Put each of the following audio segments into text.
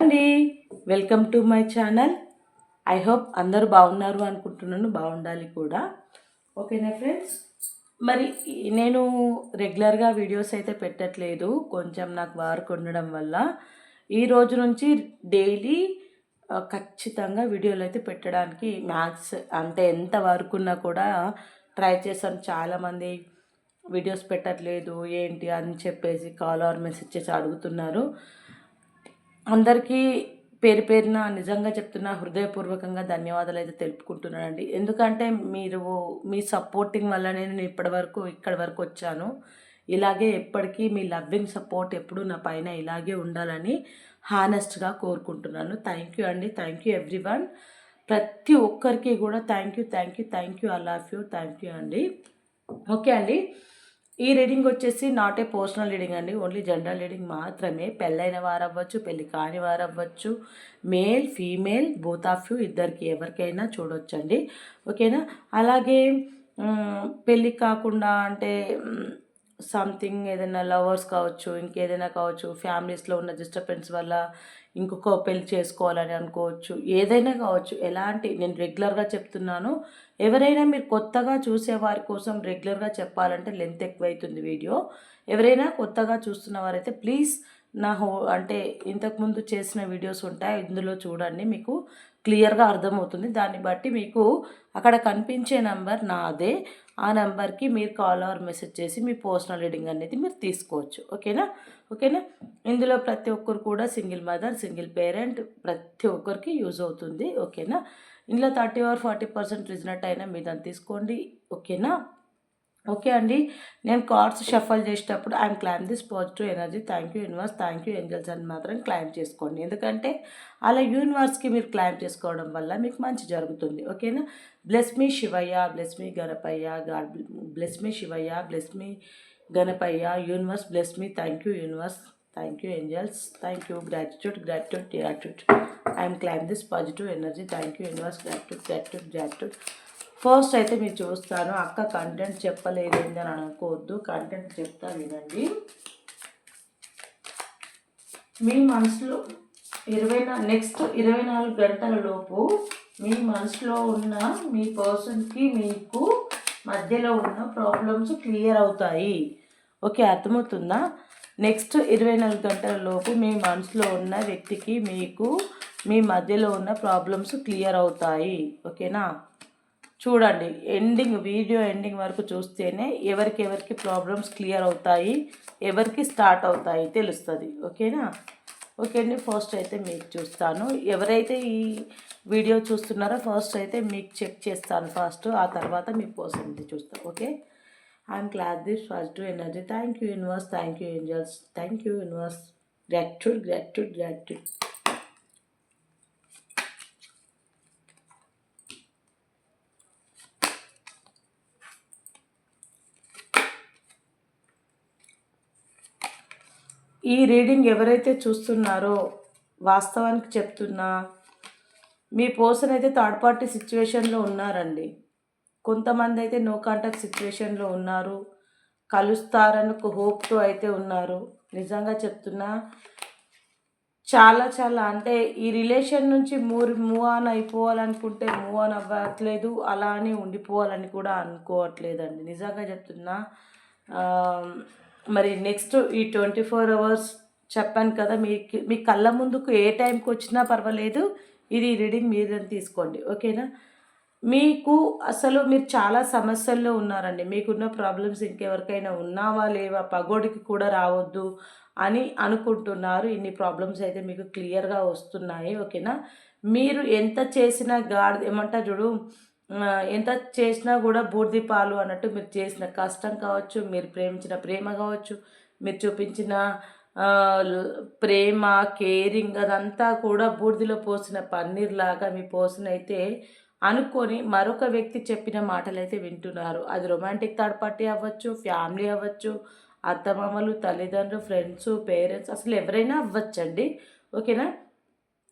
అండి. Welcome to my channel. I hope అందరూ బాగున్నారు అనుకుంటున్నాను. బాగుండాలి కూడా. ఓకేనా ఫ్రెండ్స్? మరి నేను రెగ్యులర్గా వీడియోస్ అయితే పెట్టట్లేదు. కొంచెం నాకు వర్క్ ఉండడం వల్ల. ఈ రోజు నుంచి డైలీ ఖచ్చితంగా వీడియోలు అయితే పెట్టడానికి మ్యాథ్స్ అంటే ఎంత వర్క్ ఉన్నా కూడా ట్రై చేశాను. చాలామంది వీడియోస్ పెట్టట్లేదు. ఏంటి అని చెప్పేసి కాల్ ఆర్ మెసేజ్ చేసి అడుగుతున్నారు. అందరికీ పేరు పేరున నిజంగా చెప్తున్నా హృదయపూర్వకంగా ధన్యవాదాలు అయితే తెలుపుకుంటున్నానండి. ఎందుకంటే మీరు మీ సపోర్టింగ్ వల్ల నేను ఇప్పటి వరకు ఇక్కడి వరకు వచ్చాను. ఇలాగే ఎప్పటికీ మీ లవ్వింగ్ సపోర్ట్ ఎప్పుడు నా పైన ఇలాగే ఉండాలని హానెస్ట్గా కోరుకుంటున్నాను. థ్యాంక్ యూ అండి. థ్యాంక్ యూ ఎవ్రీ వన్ ప్రతి ఒక్కరికి కూడా thank you thank you thank you. I love you. Thank you అండి. ఓకే అండి. ఈ రీడింగ్ వచ్చేసి నాట్ ఏ పర్సనల్ రీడింగ్ అండి. ఓన్లీ జనరల్ రీడింగ్ మాత్రమే. పెళ్ళైన వారు అవ్వచ్చు పెళ్ళి కాని వారు అవ్వచ్చు male female both of you ఇద్దరికి ఎవరికైనా చూడొచ్చండి. ఓకేనా? అలాగే పెళ్ళి కాకుండా అంటే సంథింగ్ ఏదైనా లవర్స్ కావచ్చు ఇంకేదైనా కావచ్చు ఫ్యామిలీస్లో ఉన్న డిస్టర్బెన్స్ వల్ల ఇంకొక పెళ్ళి చేసుకోవాలని అనుకోవచ్చు. ఏదైనా కావచ్చు ఎలాంటి నేను రెగ్యులర్గా చెప్తున్నాను. ఎవరైనా మీరు కొత్తగా చూసే వారి కోసం రెగ్యులర్గా చెప్పాలంటే లెంత్ ఎక్కువైతుంది వీడియో ఎవరైనా కొత్తగా చూస్తున్న వారైతే ప్లీజ్ నా హో అంటే ఇంతకుముందు చేసిన వీడియోస్ ఉంటాయి ఇందులో చూడండి. మీకు క్లియర్గా అర్థమవుతుంది. దాన్ని బట్టి మీకు అక్కడ కనిపించే నంబర్ నాదే. ఆ నెంబర్కి మీరు కాల్ ఆర్ మెసేజ్ చేసి మీ పర్సనల్ రీడింగ్ అనేది మీరు తీసుకోవచ్చు. ఓకేనా? ఓకేనా? ఇందులో ప్రతి ఒక్కరు కూడా సింగిల్ మదర్ సింగిల్ పేరెంట్ ప్రతి ఒక్కరికి యూజ్ అవుతుంది. ఓకేనా? ఇందులో thirty or forty percent resonate అయినా మీరు దాన్ని తీసుకోండి. ఓకేనా? ఓకే అండి. నేను కార్డ్స్ షఫల్ చేసేటప్పుడు I'm claim this positive energy. Thank you universe. Thank you angels అని మాత్రం క్లైమ్ చేసుకోండి. ఎందుకంటే అలా యూనివర్స్కి మీరు క్లైమ్ చేసుకోవడం వల్ల మీకు మంచి జరుగుతుంది. ఓకేనా? Bless me Shivayya bless me Ganapayya god bless me Shivayya bless me Ganapayya universe bless me thank you universe thank you angels thank you gratitude gratitude gratitude I'm claim this positive energy thank you universe gratitude gratitude gratitude first అయితే మీరు చూస్తాను అక్క content చెప్పలేదు అని అనుకోవద్దు. Content చెప్తా వినండి. మీ మనసులో ఇరవై నెక్స్ట్ ఇరవై నాలుగు గంటల లోపు మీ మనసులో ఉన్న మీ పర్సన్కి మీకు మధ్యలో ఉన్న ప్రాబ్లమ్స్ క్లియర్ అవుతాయి. ఓకే అర్థమవుతుందా? నెక్స్ట్ ఇరవై నాలుగు గంటల లోపు మీ మనసులో ఉన్న వ్యక్తికి మీకు మీ మధ్యలో ఉన్న ప్రాబ్లమ్స్ క్లియర్ అవుతాయి. ఓకేనా? చూడండి ఎండింగ్ వీడియో ఎండింగ్ వరకు చూస్తేనే ఎవరికి ఎవరికి ప్రాబ్లమ్స్ క్లియర్ అవుతాయి ఎవరికి స్టార్ట్ అవుతాయి తెలుస్తుంది. ఓకేనా? ఓకే అండి ఫస్ట్ అయితే మీకు చూస్తాను. ఎవరైతే ఈ వీడియో చూస్తున్నారో ఫస్ట్ అయితే మీకు చెక్ చేస్తాను ఫస్ట్ ఆ తర్వాత మీకు కోసం చూస్తాను okay? I'm class this first energy thank you universe thank you angels thank you universe gratitude gratitude gratitude ఈ రీడింగ్ ఎవరైతే చూస్తున్నారో వాస్తవానికి చెప్తున్నా మీ పర్సన్ అయితే థర్డ్ పార్టీ సిచ్యువేషన్లో ఉన్నారండి. కొంతమంది అయితే నో కాంటాక్ట్ సిచ్యువేషన్లో ఉన్నారు. కలుస్తారని ఒక హోప్తో అయితే ఉన్నారు. నిజంగా చెప్తున్నా చాలా చాలా అంటే ఈ రిలేషన్ నుంచి మూవ్ మూవ్ ఆన్ అయిపోవాలనుకుంటే మూవ్ ఆన్ అవ్వట్లేదు అలా అని ఉండిపోవాలని కూడా అనుకోవట్లేదండి. నిజంగా చెప్తున్నా మరి నెక్స్ట్ ఈ ట్వంటీ ఫోర్ అవర్స్ చెప్పాను కదా మీకు మీ కళ్ళ ముందుకు ఏ టైంకి వచ్చినా పర్వాలేదు. ఇది రీడింగ్ మీరు తీసుకోండి. ఓకేనా? మీకు అసలు మీరు చాలా సమస్యల్లో ఉన్నారండి. మీకున్న ప్రాబ్లమ్స్ ఇంకెవరికైనా ఉన్నావా లేవా పగోడికి కూడా రావద్దు అని అనుకుంటున్నారు. ఇన్ని ప్రాబ్లమ్స్ అయితే మీకు క్లియర్గా వస్తున్నాయి. ఓకేనా? మీరు ఎంత చేసినా గాడి ఏమంటారు చూడు ఎంత చేసినా కూడా బూర్ది పాలు అన్నట్టు మీరు చేసిన కష్టం కావచ్చు మీరు ప్రేమించిన ప్రేమ కావచ్చు మీరు చూపించిన ప్రేమ కేరింగ్ అదంతా కూడా బూర్దిలో పోసిన పన్నీర్ లాగా మీ పోసిన అయితే అనుకొని మరొక వ్యక్తి చెప్పిన మాటలు అయితే వింటున్నారు. అది రొమాంటిక్ థర్డ్ పార్టీ అవ్వచ్చు ఫ్యామిలీ అవ్వచ్చు అత్తమామలు తల్లిదండ్రులు ఫ్రెండ్స్ పేరెంట్స్ అసలు ఎవరైనా అవ్వచ్చండి. ఓకేనా?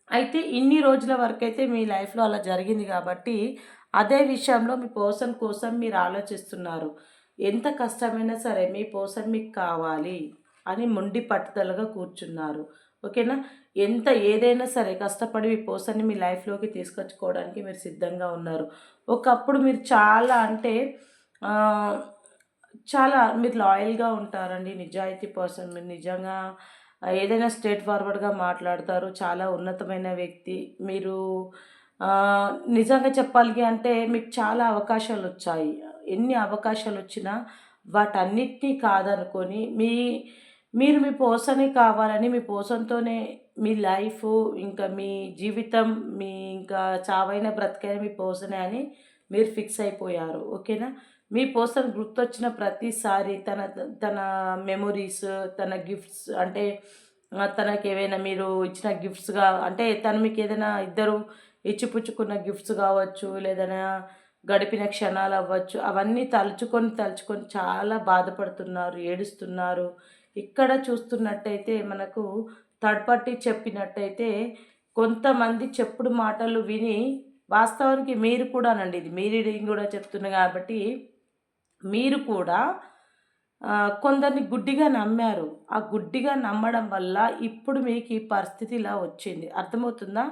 అయితే ఇన్ని రోజుల వరకు అయితే మీ లైఫ్లో అలా జరిగింది కాబట్టి అదే విషయంలో మీ పర్సన్ కోసం మీరు ఆలోచిస్తున్నారు. ఎంత కష్టమైనా సరే మీ పర్సన్ మీకు కావాలి అని మొండి పట్టుదలగా కూర్చున్నారు. ఓకేనా? ఎంత ఏదైనా సరే కష్టపడి మీ పర్సన్ని మీ లైఫ్లోకి తీసుకొచ్చుకోవడానికి మీరు సిద్ధంగా ఉన్నారు. ఒకప్పుడు మీరు చాలా అంటే చాలా మీరు లాయల్గా ఉంటారండి. నిజాయితీ పర్సన్ మీరు నిజంగా ఏదైనా స్ట్రేట్ ఫార్వర్డ్గా మాట్లాడతారు. చాలా ఉన్నతమైన వ్యక్తి మీరు నిజంగా చెప్పాలి అంటే మీకు చాలా అవకాశాలు వచ్చాయి ఎన్ని అవకాశాలు వచ్చినా వాటన్నిటినీ కాదనుకొని మీ మీరు మీ పోసనే కావాలని మీ పోసంతోనే మీ లైఫ్ ఇంకా మీ జీవితం మీ ఇంకా చావైన బ్రతికైన మీ పోసనే అని మీరు ఫిక్స్ అయిపోయారు. ఓకేనా? మీ పోసన్ గుర్తొచ్చిన ప్రతిసారి తన తన మెమొరీస్ తన గిఫ్ట్స్ అంటే తనకి ఏవైనా మీరు ఇచ్చిన గిఫ్ట్స్గా అంటే తను మీకు ఏదైనా ఇద్దరు ఇచ్చిపుచ్చుకున్న గిఫ్ట్స్ కావచ్చు లేదైనా గడిపిన క్షణాలు అవ్వచ్చు అవన్నీ తలుచుకొని తలుచుకొని చాలా బాధపడుతున్నారు ఏడుస్తున్నారు. ఇక్కడ చూస్తున్నట్టయితే మనకు థర్డ్ పార్టీ చెప్పినట్టయితే కొంతమంది చెప్పుడు మాటలు విని వాస్తవానికి మీరు కూడానండి ఇది మీ రీడింగ్ కూడా చెప్తున్నా కాబట్టి మీరు కూడా కొందరిని గుడ్డిగా నమ్మారు. ఆ గుడ్డిగా నమ్మడం వల్ల ఇప్పుడు మీకు ఈ పరిస్థితి ఇలా వచ్చింది. అర్థమవుతుందా?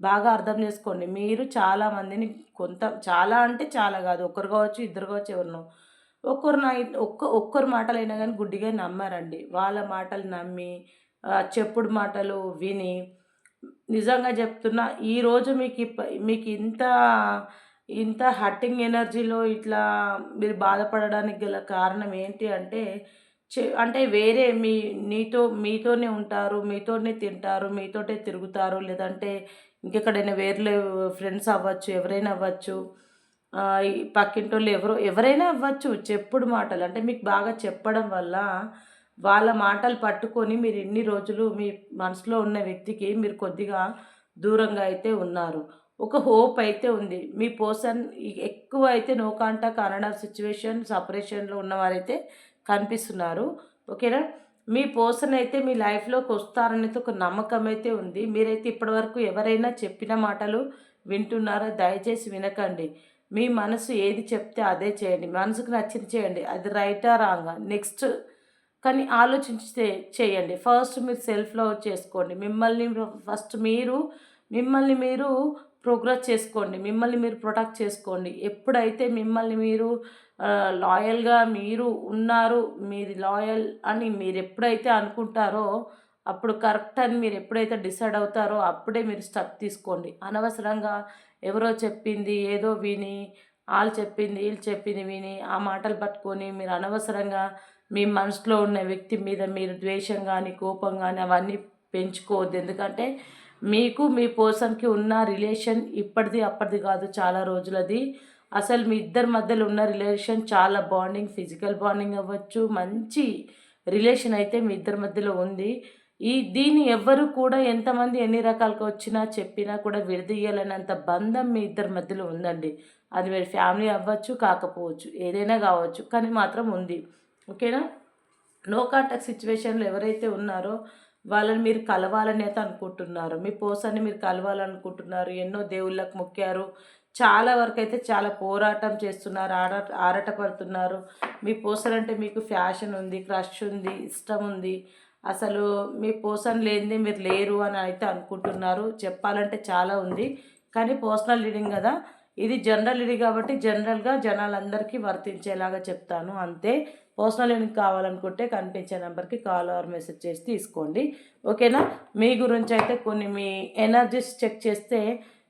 బాగా అర్థం చేసుకోండి. మీరు చాలామందిని కొంత చాలా అంటే చాలా కాదు. ఒకరు కావచ్చు ఇద్దరు కావచ్చు ఎవరినో. ఒక్కరు నా ఒక్క ఒక్కరు మాటలైనా కానీ గుడ్డిగా నమ్మారండి. వాళ్ళ మాటలు నమ్మి చెప్పుడు మాటలు విని నిజంగా చెప్తున్నా ఈరోజు మీకు ఇప్ప- మీకు ఇంత ఇంత హట్టింగ్ ఎనర్జీలో ఇట్లా మీరు బాధపడడానికి గల కారణం ఏంటి అంటే చె- అంటే వేరే మీ నీతో మీతోనే ఉంటారు మీతోనే తింటారు మీతోటే తిరుగుతారు లేదంటే ఇంకెక్కడైనా వేర్లే ఫ్రెండ్స్ అవ్వచ్చు ఎవరైనా అవ్వచ్చు పక్కింటి వాళ్ళు ఎవరో ఎవరైనా అవ్వచ్చు చెప్పుడు మాటలు. అంటే మీకు బాగా చెప్పడం వల్ల వాళ్ళ మాటలు పట్టుకొని మీరు ఇన్ని రోజులు మీ మనసులో ఉన్న వ్యక్తికి మీరు కొద్దిగా దూరంగా అయితే ఉన్నారు. ఒక హోప్ అయితే ఉంది. మీ పర్సన్ ఎక్కువ అయితే నో కాంటాక్ట్ అనడాఫ్ సిచ్యువేషన్ సపరేషన్లో ఉన్నవారైతే కనిపిస్తున్నారు. ఓకేనా? మీ పర్సన్ అయితే మీ లైఫ్లోకి వస్తారనేది ఒక నమ్మకం అయితే ఉంది. మీరైతే ఇప్పటివరకు ఎవరైనా చెప్పిన మాటలు వింటున్నారో? దయచేసి వినకండి. మీ మనసు ఏది చెప్తే అదే చేయండి. మనసుకు నచ్చింది చేయండి. అది రైటా రాంగా నెక్స్ట్ కానీ ఆలోచించితే చేయండి. ఫస్ట్ మీరు సెల్ఫ్ లవ్ చేసుకోండి. మిమ్మల్ని ఫస్ట్ మీరు మిమ్మల్ని మీరు ప్రోగ్రెస్ చేసుకోండి. మిమ్మల్ని మీరు ప్రొటెక్ట్ చేసుకోండి. ఎప్పుడైతే మిమ్మల్ని మీరు లాయల్గా మీరు ఉన్నారు మీది లాయల్ అని మీరు ఎప్పుడైతే అనుకుంటారో అప్పుడు కరెక్ట్ అని మీరు ఎప్పుడైతే డిసైడ్ అవుతారో అప్పుడే మీరు స్టెప్ తీసుకోండి. అనవసరంగా ఎవరో చెప్పింది ఏదో విని వాళ్ళు చెప్పింది వీళ్ళు చెప్పింది విని ఆ మాటలు పట్టుకొని మీరు అనవసరంగా మీ మనసులో ఉన్న వ్యక్తి మీద మీరు ద్వేషం కానీ కోపం కానీ అవన్నీ పెంచుకోవద్దు. ఎందుకంటే మీకు మీ పర్సన్కి ఉన్న రిలేషన్ ఇప్పటిది అప్పటిది కాదు చాలా రోజులది. అసలు మీ ఇద్దరి మధ్యలో ఉన్న రిలేషన్ చాలా బాండింగ్ ఫిజికల్ బాండింగ్ అవ్వచ్చు. మంచి రిలేషన్ అయితే మీ ఇద్దరి మధ్యలో ఉంది. ఈ దీన్ని ఎవ్వరు కూడా ఎంతమంది ఎన్ని రకాలుగా వచ్చినా చెప్పినా కూడా విడదీయాలనేంత బంధం మీ ఇద్దరి మధ్యలో ఉందండి. అది మీరు ఫ్యామిలీ అవ్వచ్చు కాకపోవచ్చు ఏదైనా కావచ్చు కానీ మాత్రం ఉంది. ఓకేనా? నో కాంటాక్ట్ సిచ్యువేషన్లో ఎవరైతే ఉన్నారో వాళ్ళని మీరు కలవాలని అయితే అనుకుంటున్నారు. మీ పోసాన్ని మీరు కలవాలనుకుంటున్నారు. ఎన్నో దేవుళ్ళకు మొక్కారు. చాలా వరకు అయితే చాలా పోరాటం చేస్తున్నారు ఆడ ఆరాట పడుతున్నారు. మీ పోసన్ అంటే మీకు ఫ్యాషన్ ఉంది క్రష్ ఉంది ఇష్టం ఉంది. అసలు మీ పోసన్ లేనిది మీరు లేరు అని అయితే అనుకుంటున్నారు. చెప్పాలంటే చాలా ఉంది. కానీ పర్సనల్ రీడింగ్ కదా. ఇది జనరల్ రీడింగ్ కాబట్టి జనరల్గా జనాలందరికీ వర్తించేలాగా చెప్తాను. అంతే. పర్సనల్ రీడింగ్ కావాలనుకుంటే కనిపించే నెంబర్కి కాల్ ఆర్ మెసేజ్ చేసి తీసుకోండి. ఓకేనా? మీ గురించి అయితే కొన్ని మీ ఎనర్జీస్ చెక్ చేస్తే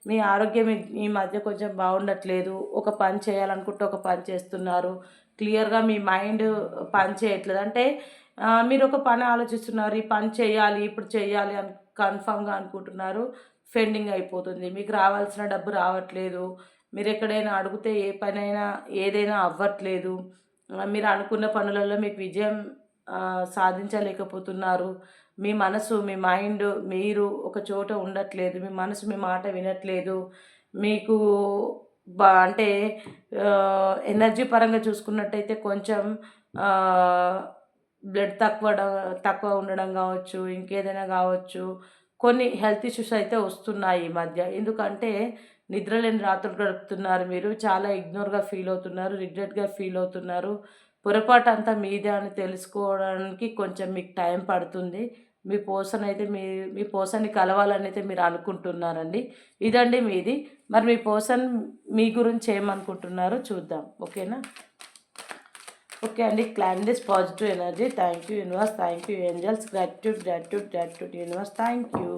మీ ఆరోగ్యం ఈ- మధ్య కొంచెం బాగుండట్లేదు. ఒక పని చేయాలనుకుంటే ఒక పని చేస్తున్నారు. క్లియర్గా మీ మైండ్ పని చేయట్లేదు. అంటే మీరు ఒక పని ఆలోచిస్తున్నారు. ఈ పని చేయాలి ఇప్పుడు చేయాలి అని కన్ఫామ్గా అనుకుంటున్నారు. ఫెండింగ్ అయిపోతుంది. మీకు రావాల్సిన డబ్బు రావట్లేదు. మీరు ఎక్కడైనా అడిగితే ఏ పనైనా ఏదైనా అవ్వట్లేదు. మీరు అనుకున్న పనులలో మీకు విజయం సాధించలేకపోతున్నారు. మీ మనసు మీ మైండ్ మీరు ఒక చోట ఉండట్లేదు మీ మనసు మీ మాట వినట్లేదు. మీకు బా అంటే ఎనర్జీ పరంగా చూసుకున్నట్టయితే కొంచెం బ్లడ్ తక్కువ తక్కువ ఉండడం కావచ్చు ఇంకేదైనా కావచ్చు. కొన్ని హెల్త్ ఇష్యూస్ అయితే వస్తున్నాయి ఈ మధ్య. ఎందుకంటే నిద్రలేని రాత్రులు గడుపుతున్నారు మీరు. చాలా ఇగ్నోర్గా ఫీల్ అవుతున్నారు రిగ్రెట్గా ఫీల్ అవుతున్నారు. పొరపాటు అంతా మీదే అని తెలుసుకోవడానికి కొంచెం మీకు టైం పడుతుంది. మీ పోసన్ అయితే మీ మీ పోసన్ని కలవాలని అయితే మీరు అనుకుంటున్నారండి. ఇదండి మీది. మరి మీ పోసన్ మీ గురించి ఏమనుకుంటున్నారో చూద్దాం. ఓకేనా? ఓకే అండి. Claim this positive energy thank you universe thank you angels gratitude gratitude gratitude universe thank you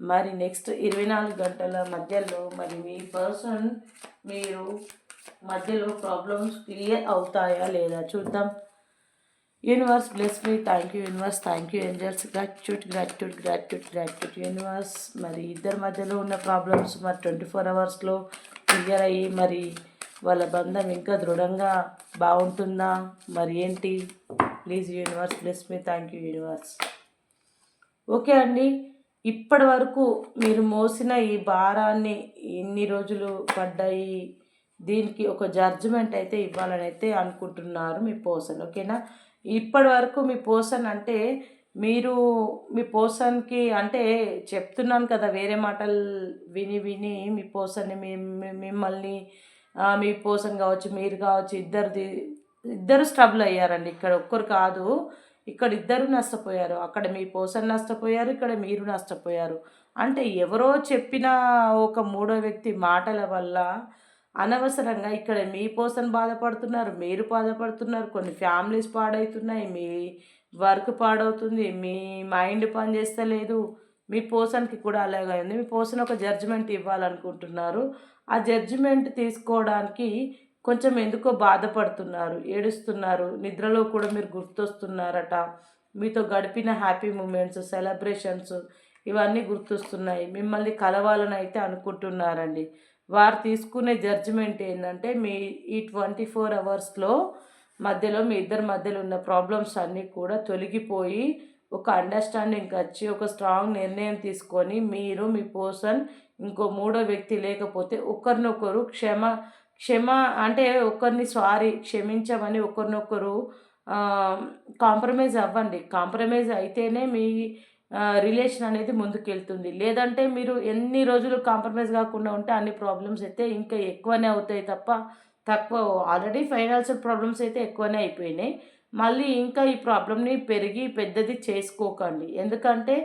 మరి నెక్స్ట్ ఇరవై నాలుగు గంటల మధ్యలో మరి మీ పర్సన్ మీరు మధ్యలో ప్రాబ్లమ్స్ క్లియర్ అవుతాయా లేదా చూద్దాం. Universe bless me thank you universe thank you angels gratitude gratitude gratitude gratitude universe మరి ఇద్దరి మధ్యలో ఉన్న ప్రాబ్లమ్స్ మరి ట్వంటీ ఫోర్ అవర్స్లో క్లియర్ అయ్యి మరి వాళ్ళ బంధం ఇంకా దృఢంగా బాగుంటుందా? మరి ఏంటి? Please universe bless me thank you universe okay అండి. ఇప్పటి వరకు మీరు మోసిన ఈ భారాన్ని ఇన్ని రోజులు పడ్డాయి. దీనికి ఒక జడ్జిమెంట్ అయితే ఇవ్వాలని అయితే అనుకుంటున్నారు మీ పోసన్ ఓకేనా ఇప్పటి వరకు మీ పోసన్ అంటే మీరు మీ పోసన్కి అంటే చెప్తున్నాను కదా వేరే మాటలు విని విని మీ పోసన్ని మీ మిమ్మల్ని మీ పోసన్ కావచ్చు మీరు కావచ్చు ఇద్దరిది ఇద్దరు స్ట్రగుల్ అయ్యారండి. ఇక్కడ ఒక్కరు కాదు ఇక్కడ ఇద్దరు నష్టపోయారు. అక్కడ మీ పోసన్ నష్టపోయారు ఇక్కడ మీరు నష్టపోయారు. అంటే ఎవరో చెప్పిన ఒక మూడో వ్యక్తి మాటల వల్ల అనవసరంగా ఇక్కడ మీ పోసన్ బాధపడుతున్నారు మీరు బాధపడుతున్నారు కొన్ని ఫ్యామిలీస్ పాడవుతున్నాయి మీ వర్క్ పాడవుతుంది మీ మైండ్ పని చేస్తలేదు మీ పోసన్కి కూడా అలాగే ఉంది. మీ పోసన్ ఒక జడ్జిమెంట్ ఇవ్వాలనుకుంటున్నారు. ఆ జడ్జిమెంట్ తీసుకోవడానికి కొంచెం ఎందుకో బాధపడుతున్నారు ఏడుస్తున్నారు. నిద్రలో కూడా మీరు గుర్తొస్తున్నారట. మీతో గడిపిన హ్యాపీ మూమెంట్స్ సెలబ్రేషన్స్ ఇవన్నీ గుర్తొస్తున్నాయి. మిమ్మల్ని కలవాలని అయితే అనుకుంటున్నారండి. వారు తీసుకునే జడ్జిమెంట్ ఏంటంటే మీ ఈ ట్వంటీ ఫోర్ అవర్స్లో మధ్యలో మీ ఇద్దరి మధ్యలో ఉన్న ప్రాబ్లమ్స్ అన్నీ కూడా తొలగిపోయి ఒక అండర్స్టాండింగ్ వచ్చి ఒక స్ట్రాంగ్ నిర్ణయం తీసుకొని మీరు మీ పర్సన్ ఇంకో మూడో వ్యక్తి లేకపోతే ఒకరినొకరు క్షమ క్షమ అంటే ఒకరిని సారీ క్షమించమని ఒకరినొకరు కాంప్రమైజ్ అవ్వండి. కాంప్రమైజ్ అయితేనే మీ రిలేషన్ అనేది ముందుకెళ్తుంది. లేదంటే మీరు ఎన్ని రోజులు కాంప్రమైజ్ కాకుండా ఉంటే అన్ని ప్రాబ్లమ్స్ అయితే ఇంకా ఎక్కువనే అవుతాయి తప్ప తక్కువ ఆల్రెడీ ఫైనాన్షియల్ ప్రాబ్లమ్స్ అయితే ఎక్కువనే అయిపోయినాయి. మళ్ళీ ఇంకా ఈ ప్రాబ్లమ్ని పెరిగి పెద్దది చేసుకోకండి. ఎందుకంటే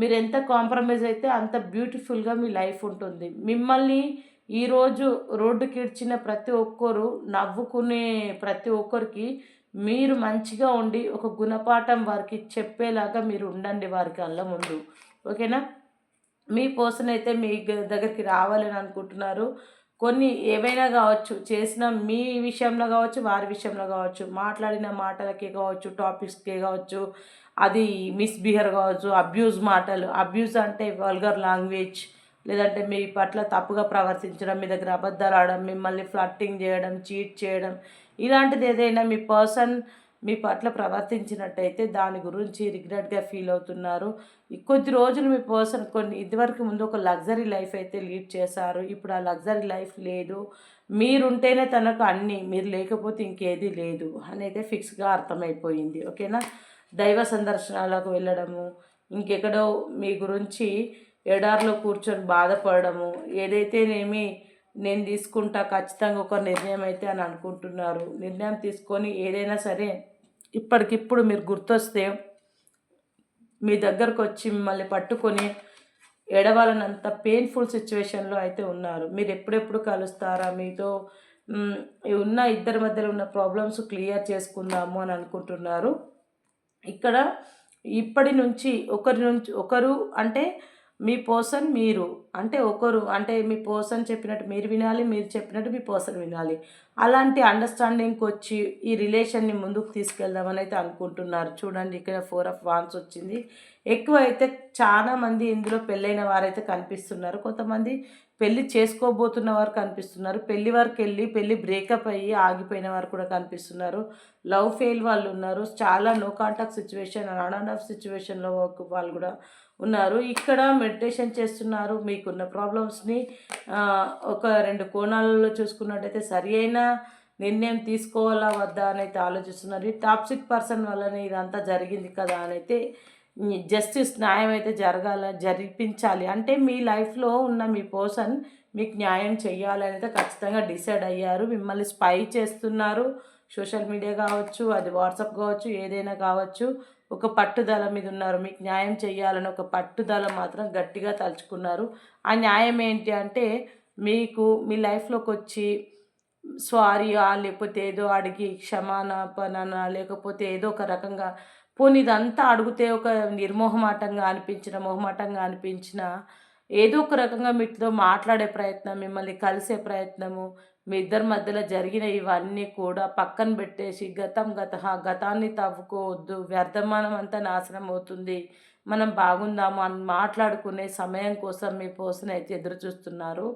మీరు ఎంత కాంప్రమైజ్ అయితే అంత బ్యూటిఫుల్గా మీ లైఫ్ ఉంటుంది. మిమ్మల్ని ఈరోజు రోడ్డుకి ఇడ్చిన ప్రతి ఒక్కరు నవ్వుకునే ప్రతి ఒక్కరికి మీరు మంచిగా ఉండి ఒక గుణపాఠం వారికి చెప్పేలాగా మీరు ఉండండి వారికి అల్ల ముందు ఓకేనా? మీ పర్సన్ అయితే మీ దగ్గరికి రావాలని అనుకుంటున్నారు. కొన్ని ఏవైనా కావచ్చు చేసిన మీ విషయంలో కావచ్చు వారి విషయంలో కావచ్చు మాట్లాడిన మాటలకే కావచ్చు టాపిక్స్కే కావచ్చు అది మిస్బిహేవ్ కావచ్చు అబ్యూజ్ మాటలు అబ్యూజ్ అంటే వల్గర్ లాంగ్వేజ్ లేదంటే మీ పట్ల తప్పుగా ప్రవర్తించడం మీ దగ్గర అబద్ధాలు ఆడడం మిమ్మల్ని ఫ్లట్టింగ్ చేయడం చీట్ చేయడం ఇలాంటిది ఏదైనా మీ పర్సన్ మీ పట్ల ప్రవర్తించినట్టయితే దాని గురించి రిగ్రెట్గా ఫీల్ అవుతున్నారు. కొద్ది రోజులు మీ పర్సన్ కొన్ని ఇదివరకు ముందు ఒక లగ్జరీ లైఫ్ అయితే లీడ్ చేశారు. ఇప్పుడు ఆ లగ్జరీ లైఫ్ లేదు. మీరుంటేనే తనకు అన్నీ మీరు లేకపోతే ఇంకేది లేదు అనేది ఫిక్స్గా అర్థమైపోయింది. ఓకేనా? దైవ సందర్శనాలకు వెళ్ళడము ఇంకెక్కడో మీ గురించి ఎడారిలో కూర్చొని బాధపడము ఏదైతేనేమి నేను తీసుకుంటా ఖచ్చితంగా ఒక నిర్ణయం అయితే అని అనుకుంటున్నారు. నిర్ణయం తీసుకొని ఏదైనా సరే ఇప్పటికిప్పుడు మీరు గుర్తొస్తే మీ దగ్గరకు వచ్చి మిమ్మల్ని పట్టుకొని ఎడవాలనంత పెయిన్ఫుల్ సిచ్యువేషన్లో అయితే ఉన్నారు. మీరు ఎప్పుడెప్పుడు కలుస్తారా? మీతో ఉన్న ఇద్దరి మధ్యలో ఉన్న ప్రాబ్లమ్స్ క్లియర్ చేసుకుందాము అని అనుకుంటున్నారు. ఇక్కడ ఇప్పటి నుంచి ఒకరి నుంచి ఒకరు అంటే మీ పర్సన్ మీరు. అంటే ఒకరు అంటే మీ పోర్షన్ చెప్పినట్టు మీరు వినాలి మీరు చెప్పినట్టు మీ పోర్షన్ వినాలి. అలాంటి అండర్స్టాండింగ్కి వచ్చి ఈ రిలేషన్ని ముందుకు తీసుకెళ్దామని అయితే అనుకుంటున్నారు. చూడండి ఇక్కడ ఫోర్ ఆఫ్ వాన్స్ వచ్చింది. ఎక్కువ అయితే చాలామంది ఇందులో పెళ్ళైన వారైతే కనిపిస్తున్నారు. కొంతమంది పెళ్ళి చేసుకోబోతున్న వారు కనిపిస్తున్నారు. పెళ్ళి వరకు వెళ్ళి పెళ్ళి బ్రేకప్ అయ్యి ఆగిపోయిన వారు కూడా కనిపిస్తున్నారు. లవ్ ఫెయిల్ వాళ్ళు ఉన్నారు. చాలా no contact situation on and off సిచ్యువేషన్లో వాళ్ళు కూడా ఉన్నారు. ఇక్కడ మెడిటేషన్ చేస్తున్నారు. మీకున్న ప్రాబ్లమ్స్ని ఒక రెండు కోణాలలో చూసుకున్నట్టయితే సరి అయిన నిర్ణయం తీసుకోవాలా వద్దా అని అయితే ఆలోచిస్తున్నారు. ఈ టాప్సిక్ పర్సన్ వల్లనే ఇదంతా జరిగింది కదా అని అయితే జస్టిస్ న్యాయం అయితే జరగాల జరిపించాలి. అంటే మీ లైఫ్లో ఉన్న మీ పర్సన్ మీకు న్యాయం చేయాలని అయితే ఖచ్చితంగా డిసైడ్ అయ్యారు. మిమ్మల్ని స్పై చేస్తున్నారు. సోషల్ మీడియా కావచ్చు అది వాట్సాప్ కావచ్చు ఏదైనా కావచ్చు. ఒక పట్టుదల మీద ఉన్నారు. మీకు న్యాయం చేయాలని ఒక పట్టుదల మాత్రం గట్టిగా తలుచుకున్నారు. ఆ న్యాయం ఏంటి అంటే మీకు మీ లైఫ్లోకి వచ్చి సారీ లేకపోతే ఏదో అడిగి క్షమాపణ లేకపోతే ఏదో ఒక రకంగా పోనీ ఇదంతా అడిగితే ఒక నిర్మోహమాటంగా అనిపించిన మొహమాటంగా అనిపించిన ఏదో ఒక రకంగా మీతో మాట్లాడే ప్రయత్నం మిమ్మల్ని కలిసే ప్రయత్నము మీ ఇద్దరి మధ్యలో జరిగిన ఇవన్నీ కూడా పక్కన పెట్టేసి గతం గత గతాన్ని తవ్వుకోవద్దు. వ్యర్థమానం అంతా నాశనం అవుతుంది. మనం బాగుందాము అని మాట్లాడుకునే సమయం కోసం మీ పోసన అయితే ఎదురు చూస్తున్నారు.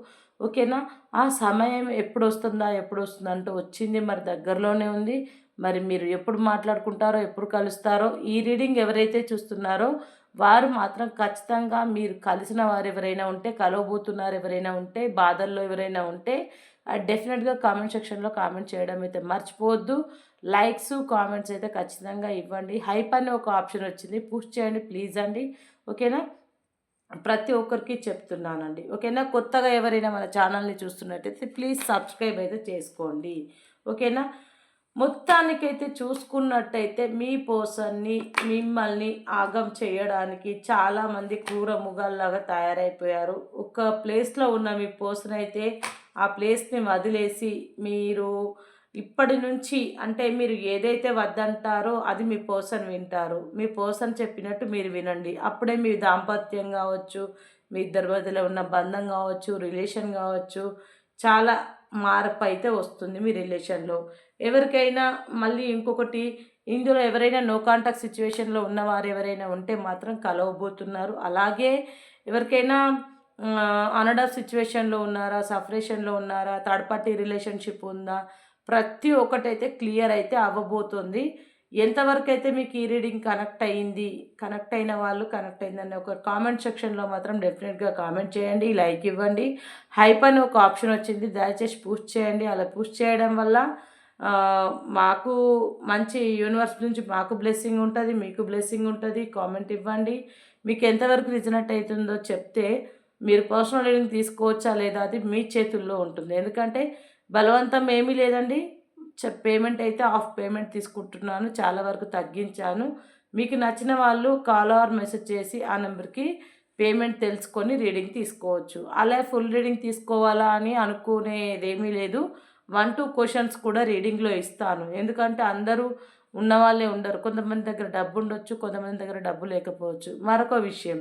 ఓకేనా? ఆ సమయం ఎప్పుడు వస్తుందా ఎప్పుడు వస్తుందా అంటూ వచ్చింది మరి దగ్గరలోనే ఉంది. మరి మీరు ఎప్పుడు మాట్లాడుకుంటారో ఎప్పుడు కలుస్తారో ఈ రీడింగ్ ఎవరైతే చూస్తున్నారో వారు మాత్రం ఖచ్చితంగా మీరు కలిసిన వారు ఎవరైనా ఉంటే కలవబోతున్నారు ఎవరైనా ఉంటే బాధల్లో ఎవరైనా ఉంటే డెఫినెట్గా కామెంట్ సెక్షన్లో కామెంట్ చేయడం అయితే మర్చిపోవద్దు. లైక్స్ కామెంట్స్ అయితే ఖచ్చితంగా ఇవ్వండి. హైప్ అని ఒక ఆప్షన్ వచ్చింది. పుష్ చేయండి ప్లీజ్ అండి. ఓకేనా ప్రతి ఒక్కరికి చెప్తున్నానండి. ఓకేనా కొత్తగా ఎవరైనా మన ఛానల్ని చూస్తున్నట్టయితే ప్లీజ్ సబ్స్క్రైబ్ అయితే చేసుకోండి. ఓకేనా మొత్తానికైతే చూసుకున్నట్టయితే మీ పోసన్ని మిమ్మల్ని ఆగం చేయడానికి చాలామంది క్రూర ముగాల్లాగా తయారైపోయారు. ఒక ప్లేస్లో ఉన్న మీ పోసన్ అయితే ఆ ప్లేస్ని వదిలేసి మీరు ఇప్పటి నుంచి అంటే మీరు ఏదైతే వద్దంటారో అది మీ పోసన్ వింటారు. మీ పోసన్ చెప్పినట్టు మీరు వినండి. అప్పుడే మీ దాంపత్యం కావచ్చు మీ ఇద్దరి మధ్యలో ఉన్న బంధం కావచ్చు రిలేషన్ కావచ్చు చాలా మార్పు అయితే వస్తుంది మీ రిలేషన్లో. ఎవరికైనా మళ్ళీ ఇంకొకటి ఇందులో ఎవరైనా నో కాంటాక్ట్ సిచ్యువేషన్లో ఉన్నవారు ఎవరైనా ఉంటే మాత్రం కలవబోతున్నారు. అలాగే ఎవరికైనా అనడా సిచ్యువేషన్లో ఉన్నారా? సఫరేషన్లో ఉన్నారా? థర్డ్ పార్టీ రిలేషన్షిప్ ఉందా? ప్రతి ఒక్కటైతే క్లియర్ అయితే అవ్వబోతుంది. ఎంతవరకు అయితే మీకు ఈ రీడింగ్ కనెక్ట్ అయ్యింది కనెక్ట్ అయిన వాళ్ళు కనెక్ట్ అయిందని ఒక కామెంట్ సెక్షన్లో మాత్రం డెఫినెట్గా కామెంట్ చేయండి లైక్ ఇవ్వండి. హైప్ అని ఒక ఆప్షన్ వచ్చింది దయచేసి పూస్ట్ చేయండి. అలా పూస్ట్ చేయడం వల్ల మాకు మంచి యూనివర్స్ నుంచి మాకు బ్లెస్సింగ్ ఉంటుంది మీకు బ్లెస్సింగ్ ఉంటుంది. కామెంట్ ఇవ్వండి. మీకు ఎంతవరకు రిజనెక్ట్ అవుతుందో చెప్తే మీరు పర్సనల్ రీడింగ్ తీసుకోవచ్చా లేదా అది మీ చేతుల్లో ఉంటుంది. ఎందుకంటే బలవంతం ఏమీ లేదండి. పేమెంట్ అయితే ఆఫ్ పేమెంట్ తీసుకుంటున్నాను. చాలా వరకు తగ్గించాను. మీకు నచ్చిన వాళ్ళు కాల్ ఆర్ మెసేజ్ చేసి ఆ నెంబర్కి పేమెంట్ తెలుసుకొని రీడింగ్ తీసుకోవచ్చు. అలా ఫుల్ రీడింగ్ తీసుకోవాలా అని అనుకునేదేమీ లేదు. వన్ టూ క్వశ్చన్స్ కూడా రీడింగ్లో ఇస్తాను. ఎందుకంటే అందరూ ఉన్నవాళ్ళే ఉండరు. కొంతమంది దగ్గర డబ్బు ఉండొచ్చు కొంతమంది దగ్గర డబ్బు లేకపోవచ్చు. మరొక విషయం.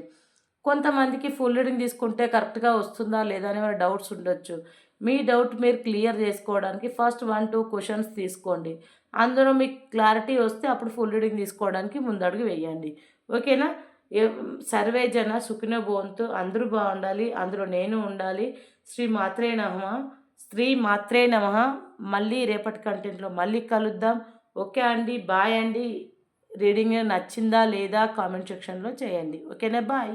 కొంతమందికి ఫుల్ రీడింగ్ తీసుకుంటే కరెక్ట్గా వస్తుందా లేదా అని డౌట్స్ ఉండొచ్చు. మీ డౌట్ మీరు క్లియర్ చేసుకోవడానికి ఫస్ట్ వన్ టూ క్వశ్చన్స్ తీసుకోండి. అందులో మీకు క్లారిటీ వస్తే అప్పుడు ఫుల్ రీడింగ్ తీసుకోవడానికి ముందడుగు వేయండి. ఓకేనా సర్వే జన సుఖిన బోంతు అందరూ బాగుండాలి అందులో నేను ఉండాలి. శ్రీ మాత్రే నమ. స్త్రీ మాత్రే నమ. మళ్ళీ రేపటి కంటెంట్లో మళ్ళీ కలుద్దాం. ఓకే అండి బాయ్ అండి. రీడింగ్ నచ్చిందా లేదా కామెంట్ సెక్షన్లో చేయండి. ఓకేనా బాయ్